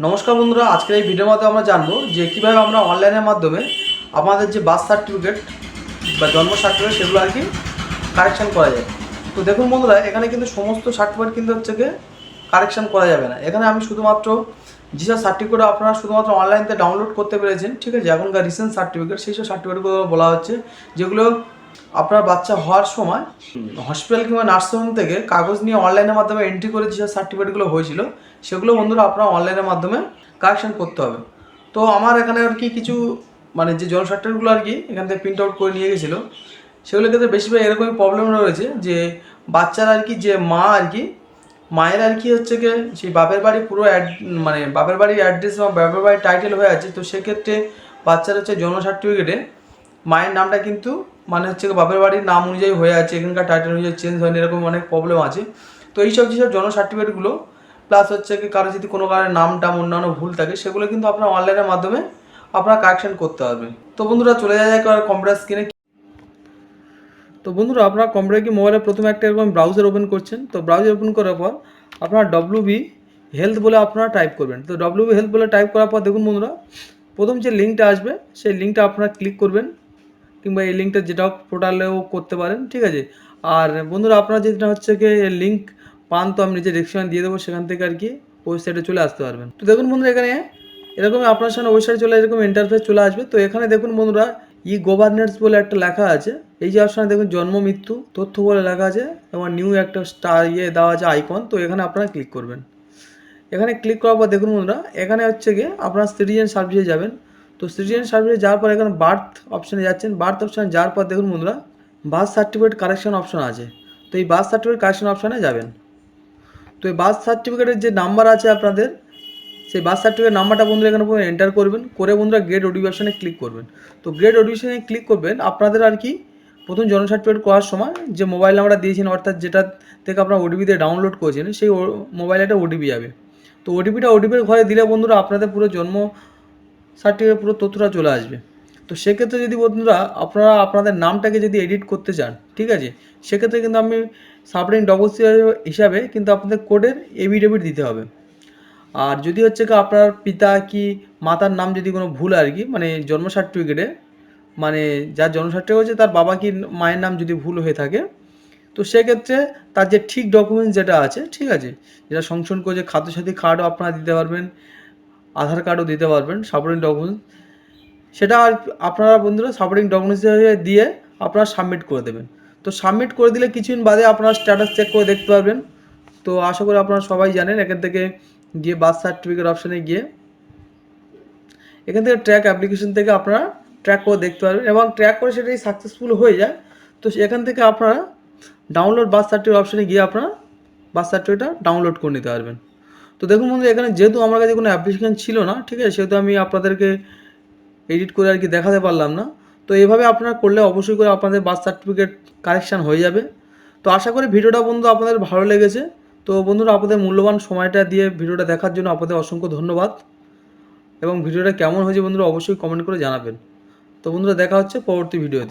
নমস্কার বন্ধুরা, আজকের এই ভিডিওর মাধ্যমে আমরা জানব যে কীভাবে আমরা অনলাইনের মাধ্যমে আমাদের যে বার্থ সার্টিফিকেট বা জন্ম সার্টিফিকেট সেগুলো আর কি কারেকশান করা যায়। তো দেখুন বন্ধুরা, এখানে কিন্তু সমস্ত সার্টিফিকেট কিন্তু হচ্ছে গিয়ে কারেকশান করা যাবে না। এখানে আমি শুধুমাত্র যেসব সার্টিফিকেট আপনারা শুধুমাত্র অনলাইনতে ডাউনলোড করতে পেরেছেন, ঠিক আছে, এখনকার রিসেন্ট সার্টিফিকেট সেই সব সার্টিফিকেটগুলো বলা হচ্ছে, যেগুলো আপনার বাচ্চা হওয়ার সময় হসপিটাল কিংবা নার্সিংহোম থেকে কাগজ নিয়ে অনলাইনের মাধ্যমে এন্ট্রি করে যেসব সার্টিফিকেটগুলো হয়েছিল, সেগুলো বন্ধুরা আপনারা অনলাইনের মাধ্যমে কারেকশন করতে হবে। তো আমার এখানে আর কি কিছু মানে যে জন সার্টিফিকেটগুলো আর কি এখান থেকে প্রিন্ট আউট করে নিয়ে গেছিল, সেগুলোর ক্ষেত্রে বেশিরভাগ এরকমই প্রবলেম রয়েছে যে বাচ্চার আর কি যে মা আর কি, মায়ের আর কি হচ্ছে কি সেই বাপের বাড়ি পুরো অ্যাড মানে বাপের বাড়ির অ্যাড্রেস বা বাপের বাড়ির টাইটেল হয়ে আছে, তো সেক্ষেত্রে বাচ্চার হচ্ছে জন্ম সার্টিফিকেটে মায়ের নামটা কিন্তু মানে হচ্ছে বাপের বাড়ির নাম অনুযায়ী হয়ে আছে, এখানকার টাইটেল অনুযায়ী চেঞ্জ হয়নি, এরকম অনেক প্রবলেম আছে। তো এইসব যেসব জন্ম সার্টিফিকেটগুলো প্লাস হচ্ছে কি কারও যদি কোনো কারণে নাম টাম অন্যান্য ভুল থাকে, সেগুলো কিন্তু আপনার অনলাইনের মাধ্যমে আপনার কারেকশন করতে পারবেন তো বন্ধুরা, চলে যায় কম্পিউটার স্ক্রিনে তো বন্ধুরা, আপনার কম্পিউটার কি মোবাইলে প্রথমে একটা এরকম ব্রাউজার ওপেন করছেন, তো ব্রাউজার ওপেন করার পর আপনার ডব্লিউ বি হেলথ বলে আপনারা টাইপ করবেন। তো ডব্লিউ বি হেলথ বলে টাইপ করার পর দেখুন বন্ধুরা, প্রথম যে লিঙ্কটা আসবে, সেই লিঙ্কটা আপনারা ক্লিক করবেন। কিংবা এই লিঙ্কটা যেটা পোর্টালেও করতে পারেন, ঠিক আছে? আর বন্ধুরা, আপনারা যেটা হচ্ছে কি লিঙ্ক পান তো আমি নিজের ডিসক্রিপশন দিয়ে দেবো, সেখান থেকে আর কি ওয়েবসাইটে চলে আসতে পারবেন। তো দেখুন বন্ধুরা, এখানে এরকম আপনার সামনে ওয়েবসাইটে চলে, এরকম ইন্টারফেস চলে আসবে। তো এখানে দেখুন বন্ধুরা ই গভর্নেন্স বলে একটা লেখা আছে। এই যে অপশানে দেখুন, জন্ম, মৃত্যু তথ্য বলে লেখা আছে এবং নিউ একটা স্টার ইয়ে দেওয়া আছে আইকন তো এখানে আপনারা ক্লিক করবেন। এখানে ক্লিক করার পর দেখুন বন্ধুরা, এখানে হচ্ছে গিয়ে আপনার সিটিজেন সার্ভিসে যাবেন। তো সিটিজেন সার্ভিসে যাওয়ার পর এখানে বার্থ অপশানে যাচ্ছেন। বার্থ অপশানে যাওয়ার পর দেখুন বন্ধুরা বার্থ সার্টিফিকেট কারেকশন অপশন আছে। তো এই বার্থ সার্টিফিকেট কারেকশন অপশানে যাবেন। তো এই বার্থ সার্টিফিকেটের যে নাম্বার আছে আপনাদের, সেই বার্থ সার্টিফিকেট নাম্বারটা বন্ধুরা এখানে এন্টার করবেন। করে বন্ধুরা গ্রেড ওডিবি অপশানে ক্লিক করবেন। তো গ্রেড অপশানে ক্লিক করবেন, আপনাদের আর কি প্রথম জন্ম সার্টিফিকেট করার সময় যে মোবাইল নাম্বারটা দিয়েছেন, অর্থাৎ যেটা থেকে আপনার ওটিপিতে ডাউনলোড করেছেন, সেই মোবাইলে একটা ওটিপি যাবে। তো ওটিপিটা ওটিপির ঘরে দিলে বন্ধুরা আপনাদের পুরো জন্ম সার্টিফিকেট পুরো তথ্যটা চলে আসবে। তো সেক্ষেত্রে যদি বন্ধুরা আপনারা আপনাদের নামটাকে যদি এডিট করতে চান, ঠিক আছে? সেক্ষেত্রে কিন্তু আমি সাবরিং ডকুমেন্টস হিসাবে কিন্তু আপনাদের কোডের এভিডেভিট দিতে হবে। আর যদি হচ্ছে কি আপনার পিতা কি মাতার নাম যদি কোনো ভুল আর কি মানে জন্ম সার্টিফিকেটে মানে যার জন্ম সার্টিফিকেট হচ্ছে তার বাবা কি মায়ের নাম যদি ভুল হয়ে থাকে, তো সেক্ষেত্রে তার যে ঠিক ডকুমেন্টস যেটা আছে, ঠিক আছে? যেটা সংশোধন করে যে খাদ্যসাথী কার্ডও আপনারা দিতে পারবেন। আধার কার্ডও দিতে পারবেন সাপোর্টিং ডকুমেন্টস সেটা আর আপনারা বন্ধুরা সাপোর্টিং ডকুমেন্টস দিয়ে আপনারা সাবমিট করে দেবেন। তো সাবমিট করে দিলে কিছুদিন বাদে আপনারা স্ট্যাটাস চেক করে দেখতে পারবেন। তো আশা করি আপনারা সবাই জানেন, এখান থেকে গিয়ে বার্থ সার্টিফিকেট অপশানে গিয়ে এখান থেকে ট্র্যাক অ্যাপ্লিকেশন থেকে আপনারা ট্র্যাক করে দেখতে পারবেন এবং ট্র্যাক করে সেটাই সাকসেসফুল হয়ে যায়। তো এখান থেকে আপনারা ডাউনলোড বার্থ সার্টিফিকেট অপশানে গিয়ে আপনারা বার্থ সার্টিফিকেটটা ডাউনলোড করে নিতে পারবেন। তো দেখুন বন্ধু, এখানে যেহেতু আমার কাছে কোনো অ্যাপ্লিকেশন ছিল না, ঠিক আছে, সেহেতু আমি আপনাদেরকে এডিট করে আর কি দেখাতে পারলাম না। তো এভাবে আপনারা করলে অবশ্যই করে আপনাদের বার্থ সার্টিফিকেট কারেকশান হয়ে যাবে। তো আশা করি ভিডিওটা বন্ধু আপনাদের ভালো লেগেছে। তো বন্ধুরা, আপনাদের মূল্যবান সময়টা দিয়ে ভিডিওটা দেখার জন্য আপনাদের অসংখ্য ধন্যবাদ। এবং ভিডিওটা কেমন হয়েছে বন্ধুরা, অবশ্যই কমেন্ট করে জানাবেন। তো বন্ধুরা, দেখা হচ্ছে পরবর্তী ভিডিওতে